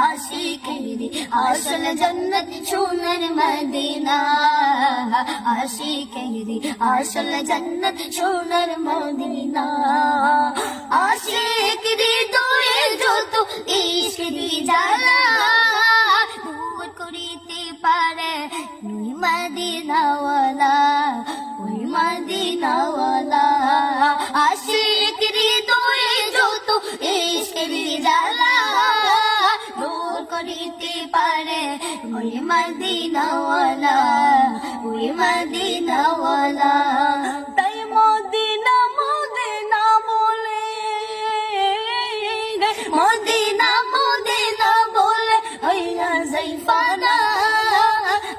আশিকেরি আসলে জন্নত সোনার মদিনা আশিকেরি আসল জন্নত সোনার মদিনা আশিকরি তোরে যত ইশরি জ্বালা দূর করিতে পারে মদিনাওয়ালা ওই মদিনাওয়ালা করিতে পারে। ওই মদিনাওয়ালা ওই মদিনাওয়ালা। তাই মদিনা মদিনা বলে। মদিনা মদিনা বলে। হইয়া জাইফানা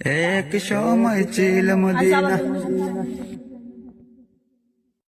এক সময় ছিল মদিনা। আচ্ছা,